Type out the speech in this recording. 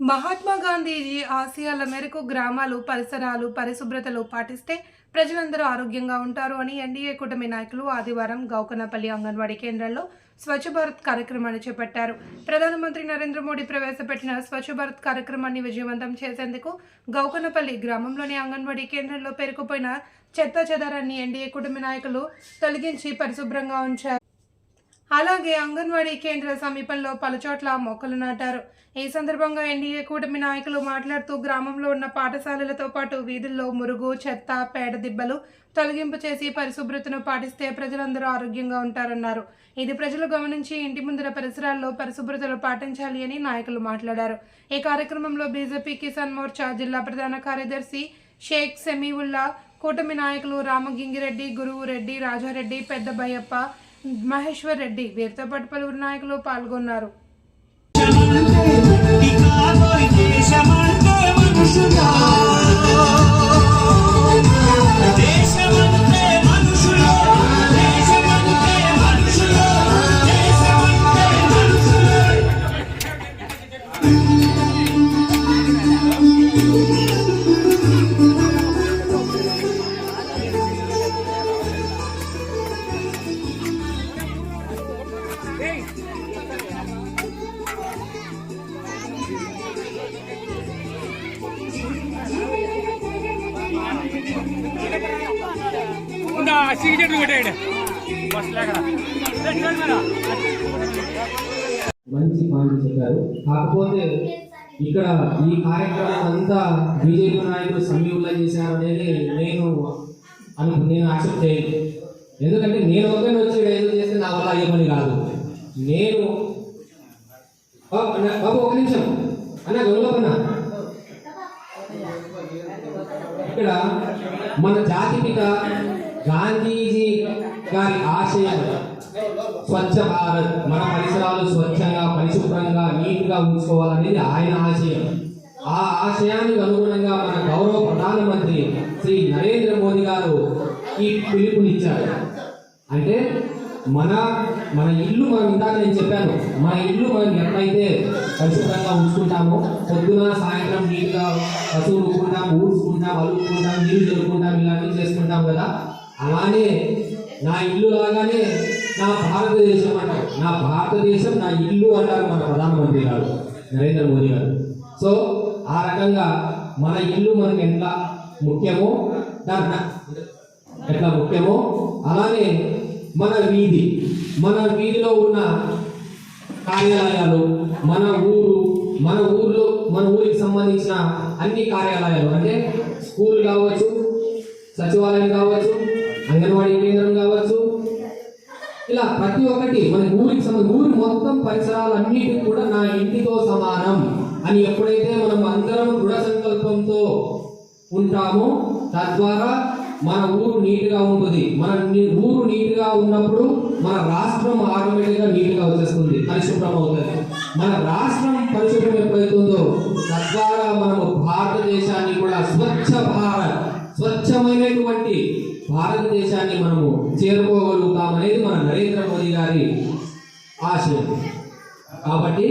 మహాత్మా గాంధీజీ ఆశయాల మేరకు గ్రామాలు పరిసరాలు పరిశుభ్రతలు పాటిస్తే ప్రజలందరూ ఆరోగ్యంగా ఉంటారు అని ఎన్డీఏ కూటమి నాయకులు ఆదివారం గౌకనపల్లి అంగన్వాడీ కేంద్రంలో స్వచ్ఛ భారత్ కార్యక్రమాన్ని చేపట్టారు. ప్రధానమంత్రి నరేంద్ర మోడీ ప్రవేశపెట్టిన స్వచ్ఛ భారత్ కార్యక్రమాన్ని విజయవంతం చేసేందుకు గౌకనపల్లి గ్రామంలోని అంగన్వాడీ కేంద్రంలో పేరుకుపోయిన చెత్త చెదారాన్ని ఎన్డీఏ కూటమి నాయకులు తొలగించి పరిశుభ్రంగా ఉంచారు. అలాగే అంగన్వాడీ కేంద్ర సమీపంలో పలుచోట్ల మొక్కలు నాటారు. ఈ సందర్భంగా ఎన్డీఏ కూటమి నాయకులు మాట్లాడుతూ గ్రామంలో ఉన్న పాఠశాలలతో పాటు వీధుల్లో మురుగు చెత్త పేడ దిబ్బలు తొలగింపు చేసి పరిశుభ్రతను పాటిస్తే ప్రజలందరూ ఆరోగ్యంగా ఉంటారన్నారు. ఇది ప్రజలు గమనించి ఇంటి ముందర పరిసరాల్లో పరిశుభ్రతలు పాటించాలి అని నాయకులు మాట్లాడారు. ఈ కార్యక్రమంలో బీజేపీ కిసాన్ మోర్చా జిల్లా ప్రధాన కార్యదర్శి షేక్ సెమీవుల్లా కూటమి నాయకులు రామగింగిరెడ్డి గురువు రెడ్డి రాజారెడ్డి పెద్ద బయ్యప్ప మహేశ్వర్ రెడ్డి వీరితో పాటు పలువురు నాయకులు పాల్గొన్నారు. దేశమంటే ఉందా సిగరెట్ కొట్టాడు బస్ మంచి పాయింట్ చెప్పారు. కాకపోతే ఇక్కడ ఈ కార్యక్రమం అంతా బీజేపీ నాయకులు సమీపంలో చేశారు అనేది నేను అను నేను యాక్సెప్ట్ చేయను. ఎందుకంటే నేను ఒకరిని వచ్చి ఏదో చేస్తే నా వల్ల అయ్యే పని కాదు. నేను బాబు ఒక నిమిషం. అన్న గౌరవన్న ఇక్కడ మన జాతి పిత గాంధీజీ గారి ఆశయం స్వచ్ఛ భారత్ మన పరిసరాలు స్వచ్ఛంగా పరిశుభ్రంగా నీట్గా ఉంచుకోవాలనేది ఆయన ఆశయం. ఆ ఆశయానికి అనుగుణంగా మన గౌరవ ప్రధానమంత్రి శ్రీ నరేంద్ర మోదీ గారు ఈ పిలుపునిచ్చారు. అంటే మన మన ఇల్లు మనం ఇందాక నేను చెప్పాను మన ఇల్లు మనం ఎప్పుడైతే పరిశుభ్రంగా ఉంచుకుంటామో పొద్దున సాయంత్రం నీట్గా పశువులు ఊరుకుంటాం ఊడ్చుకుంటాం అలుపుకుంటాం నీళ్ళు జరుపుకుంటాం ఇలాంటివి చేసుకుంటాం కదా అలానే నా ఇల్లు లాగానే నా భారతదేశం అంటారు నా భారతదేశం నా ఇల్లు అంటారు మన ప్రధానమంత్రి గారు నరేంద్ర మోదీ గారు. సో ఆ రకంగా మన ఇల్లు మనకు ఎట్లా ముఖ్యమో దాని ఎట్లా ముఖ్యమో అలానే మన వీధి మన వీధిలో ఉన్న కార్యాలయాలు మన ఊరు మన ఊర్లో మన ఊరికి సంబంధించిన అన్ని కార్యాలయాలు అంటే స్కూల్ కావచ్చు సచివాలయం కావచ్చు అంగన్వాడీ కేంద్రం కావచ్చు. ఇలా ప్రతి ఒక్కటి మన ఊరికి సంబంధించి ఊరి మొత్తం పరిసరాలన్నిటి కూడా నా ఇంటితో సమానం అని ఎప్పుడైతే మనం అందరం దృఢ సంకల్పంతో ఉంటామో తద్వారా మన ఊరు నీట్గా ఉంటుంది. మన ఊరు నీట్గా ఉన్నప్పుడు మన రాష్ట్రం ఆటోమేటిక్గా నీట్గా వచ్చేస్తుంది పరిశుభ్రం అవుతుంది మన రాష్ట్రం పరిశుభ్రం ఎప్పుడైతుందో లక్ష్యాన్ని మనము చేరుకోగలుగుతామనేది మన నరేంద్ర మోదీ గారి ఆశయం. కాబట్టి